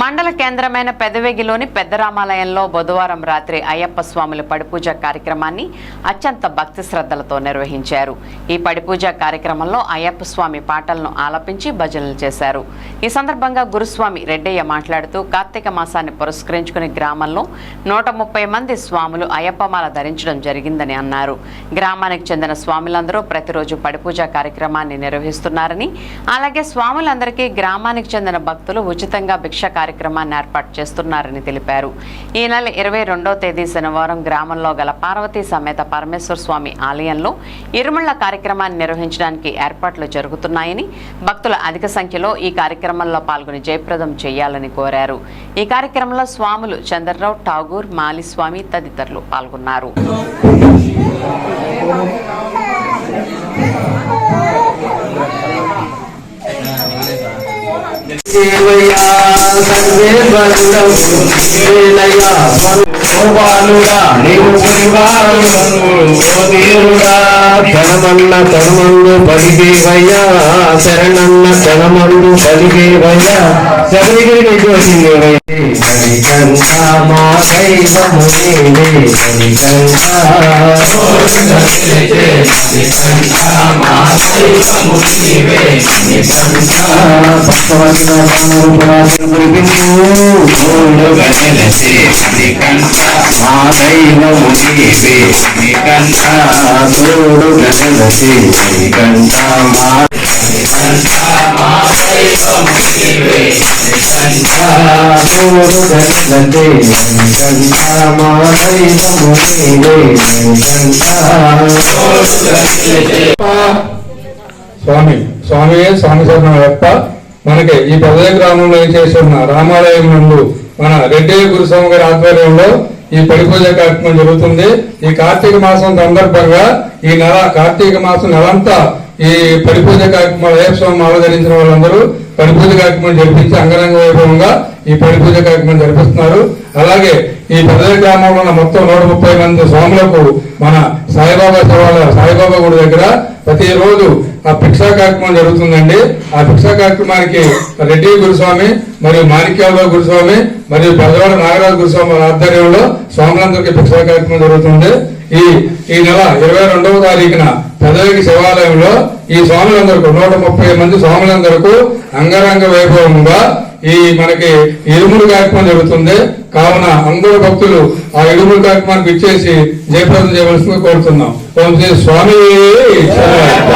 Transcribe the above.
మండల కేంద్రమైన పెదవేగిలోని పెద్దరామాలయంలో బుధవారం రాత్రి అయ్యప్ప స్వాముల పడిపూజ కార్యక్రమాన్ని అత్యంత భక్తి శ్రద్ధలతో నిర్వహించారు. ఈ పడిపూజ కార్యక్రమంలో అయ్యప్ప స్వామి పాటలను ఆలపించి భజనలు చేశారు. ఈ సందర్భంగా గురుస్వామి రెడ్డయ్య మాట్లాడుతూ కార్తీక మాసాన్ని పురస్కరించుకుని గ్రామంలో నూట ముప్పై మంది స్వాములు అయ్యప్పమాల ధరించడం జరిగిందని అన్నారు. గ్రామానికి చెందిన స్వాములందరూ ప్రతిరోజు పడిపూజ కార్యక్రమాన్ని నిర్వహిస్తున్నారని అలాగే స్వాములందరికీ గ్రామానికి చెందిన భక్తులు ఉచితంగా భిక్ష కార్యక్రమాన్ని ఏర్పాటు చేస్తున్నారని తెలిపారు. ఈ నెల ఇరవై రెండో తేదీ శనివారం గ్రామంలో గల పార్వతీ సమేత పరమేశ్వర స్వామి ఆలయంలో ఇరుముళ్ళ కార్యక్రమాన్ని నిర్వహించడానికి ఏర్పాట్లు జరుగుతున్నాయని భక్తులు అధిక సంఖ్యలో ఈ కార్యక్రమంలో పాల్గొని జయప్రదం చేయాలని కోరారు. ఈ కార్యక్రమంలో స్వాములు చంద్రరావు ఠాగూర్ మాలిస్వామి తదితరులు పాల్గొన్నారు. దేవయ్యా సర్వే బంధం వేలయ్యా బాలుడా నీవు తీరుడా శరణన్న శరణందు పలిగేవయ్యా శరణన్న పలిగేవయ్యా శబరిగిరికి జ్యోతివయ్యే హరికంఠ మా దైవము మా తోడు గణలసి కంఠ మా తోడు గణలసి కంఠ మా నీవే కంఠ స్వామి స్వామి స్వామి శరణయ్యప్ప మనకి ఈ పదవి గ్రామంలో చేసి ఉన్న? రామాలయం నుండి మన రెడ్డి గురుస్వామి గారి ఆధ్వర్యంలో ఈ పడి పూజ కార్యక్రమం జరుగుతుంది. ఈ కార్తీక మాసం సందర్భంగా ఈ నెల కార్తీక మాసం నెలంతా ఈ పడి పూజ కార్యక్రమాలు ఏపస్వామి స్వామి వాళ్ళందరూ పడి పూజ కార్యక్రమం జరిపించి అంగరంగ వైభవంగా ఈ పడి పూజ కార్యక్రమం జరిపిస్తున్నారు. అలాగే ఈ పెద్ద గ్రామంలో ఉన్న మొత్తం నూట ముప్పై మంది స్వాములకు మన సాయిబాబా శివాలయ సాయిబాబా గుడి దగ్గర ప్రతిరోజు ఆ భిక్షా కార్యక్రమం జరుగుతుందండి. ఆ భిక్షా కార్యక్రమానికి రెడ్డి గురుస్వామి మరియు మాణిక్యాలరావు గురుస్వామి మరియు పెద్దవాడ నాగరాజు గురుస్వామి వారి ఆధ్వర్యంలో స్వాములందరికీ భిక్షా కార్యక్రమం జరుగుతుంది. ఈ ఈ నెల ఇరవై రెండవ తారీఖున పెదవికి శివాలయంలో ఈ స్వాములందరికీ నూట ముప్పై మంది స్వాములందరికీ అంగరంగ వైభవంగా ఈ మనకి ఇరుములు కార్యక్రమం జరుగుతుంది. కావున అందరూ భక్తులు ఆ ఇరుములు కార్యక్రమానికి ఇచ్చేసి జయప్రదం చేయవలసిందిగా కోరుతున్నాం. ఓం శ్రీ స్వామి శరణయ్యప్ప.